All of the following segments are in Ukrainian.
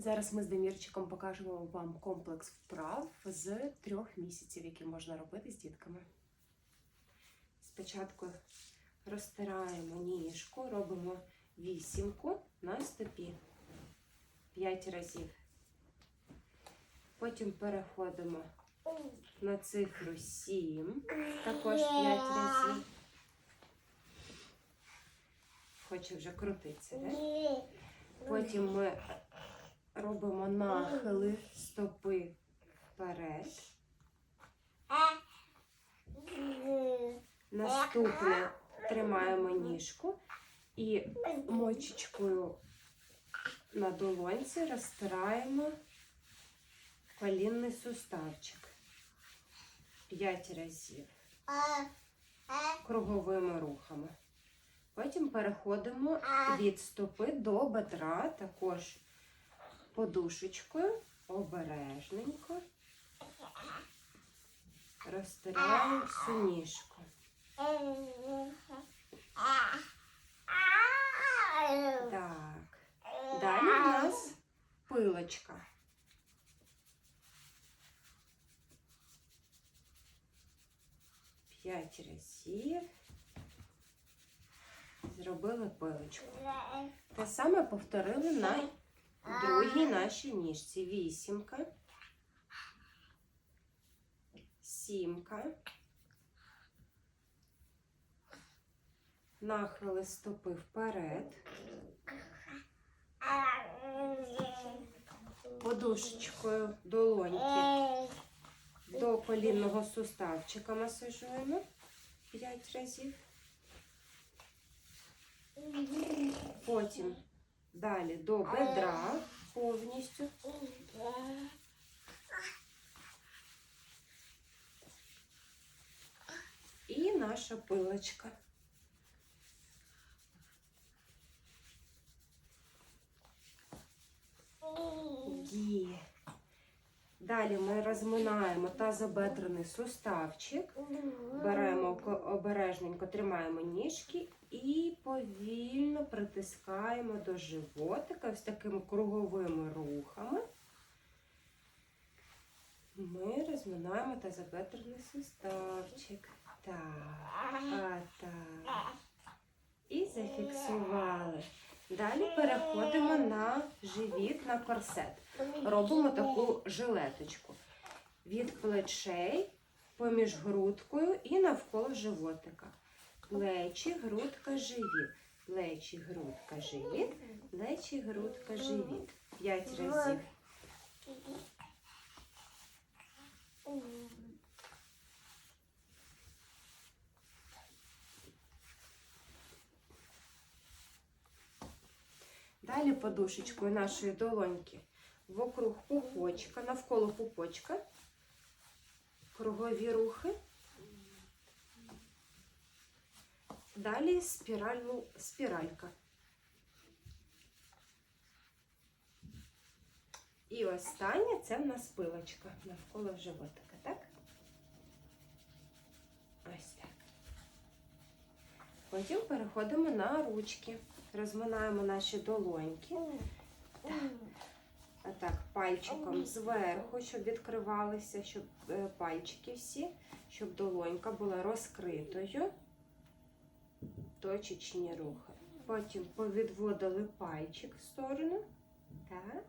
Зараз ми з Демірчиком покажемо вам комплекс вправ з трьох місяців, які можна робити з дітками. Спочатку розтираємо ніжку, робимо вісімку на стопі 5 разів. Потім переходимо на цифру 7, також 5 разів. Хоче вже крутитися, так? Потім ми робимо нахили стопи вперед. Наступне тримаємо ніжку і мочечкою на долонці розтираємо колінний суставчик. П'ять разів круговими рухами. Потім переходимо від стопи до бедра, також подушечкою, обережненько. Розтираємо всю. Так. Далі в нас пилочка. П'ять разів. Зробили пилочку. Те саме повторили на другій нашій ніжці. Вісімка. Сімка. Нахили стопи вперед. Подушечкою долоньки до колінного суставчика масажуємо 5 разів. Потім далі до бедра повністю. І наша пилочка. Є. Далі ми розминаємо тазобедрений суставчик. Беремо обережненько, тримаємо ніжки і повільно притискаємо до животика ось такими круговими рухами. Ми розминаємо тазобедрений суставчик. Так, а так. І зафіксували. Далі переходимо на живіт, на корсет. Робимо таку жилеточку від плечей поміж грудкою і навколо животика. Плечі, грудка, живіт. Плечі, грудка, живіт. Плечі, грудка, живіт. П'ять разів. Далі подушечкою нашої долоньки вокруг пупочка, навколо пупочка. Кругові рухи. Далі спіральну, спіралька. І останнє це в нас пилочка навколо животика, так? Ось так. Потім переходимо на ручки. Розминаємо наші долоньки. Так, пальчиком зверху, щоб відкривалися, щоб е, пальчики всі, щоб долонька була розкритою. Точечні рухи. Потім повідводили пальчик в сторону. Так.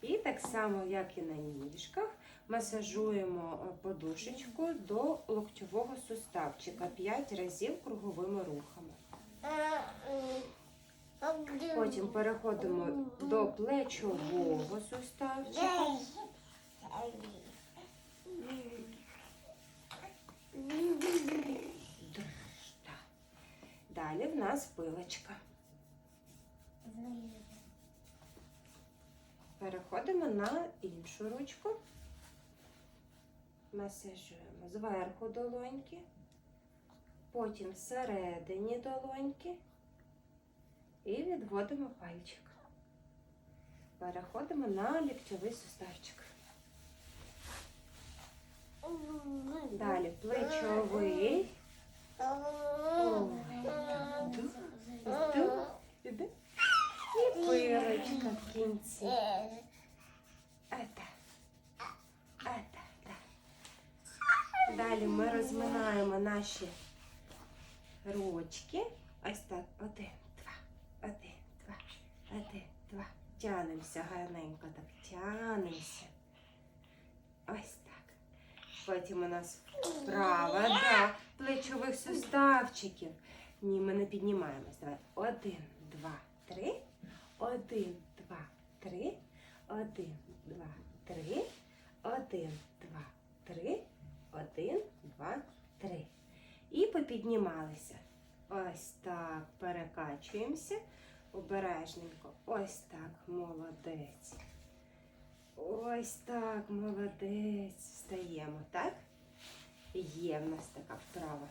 І так само, як і на ніжках, масажуємо е, подушечку до локтьового суставчика 5 разів круговими рухами. Потім переходимо до плечового суставчика. Далі в нас пилочка. Переходимо на іншу ручку. Масажуємо зверху долоньки, потім всередині долоньки і відводимо пальчик. Переходимо на ліктьовий суставчик. Далі плечовий. І пирочка в кінці. Ета. Далі ми розминаємо наші ручки. Ось так. Один, два, один, два, один, два. Тянемося гарненько, так тянемося. Ось так. Потім у нас вправа, да, плечових суставчиків. Ні, ми не піднімаємось. Давай. Один, два, три. Один, два, три. Один, два, три. Один, два, три. Один, два, попіднімалися. Ось так. Перекачуємося. Обережненько. Ось так. Молодець. Ось так, молодець. Встаємо, так? Є в нас така вправа.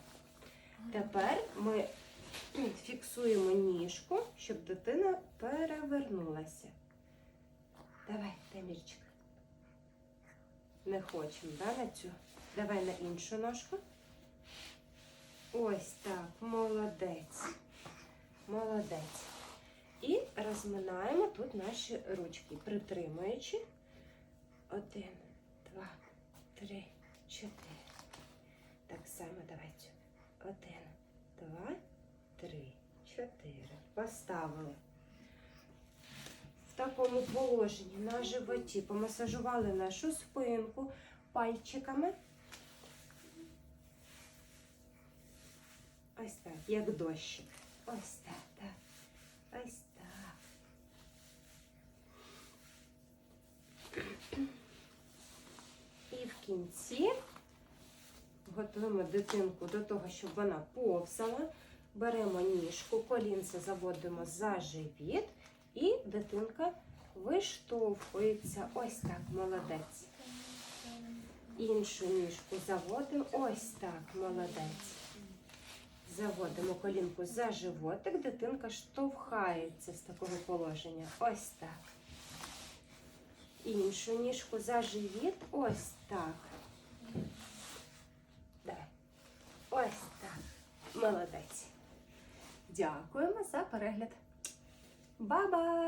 Тепер ми фіксуємо ніжку, щоб дитина перевернулася. Давай, Тамірчик. Не хочемо, да, на цю? Давай на іншу ножку. Ось так, молодець. Молодець. І розминаємо тут наші ручки, притримуючи. Один, два, три, чотири. Так само давай цю. Один, два, три, чотири. Поставили. В такому положенні на животі помасажували нашу спинку пальчиками. Ось так, як дощик. Ось так, так. Ось так. І в кінці готуємо дитинку до того, щоб вона повзала. Беремо ніжку, колінце заводимо за живіт, і дитинка виштовхується. Ось так, молодець. Іншу ніжку заводимо. Ось так, молодець. Заводимо колінку за животик, дитинка штовхається з такого положення. Ось так. Іншу ніжку за живіт. Ось так. Давай. Ось так. Молодець. Дякуємо за перегляд. Ба-бай!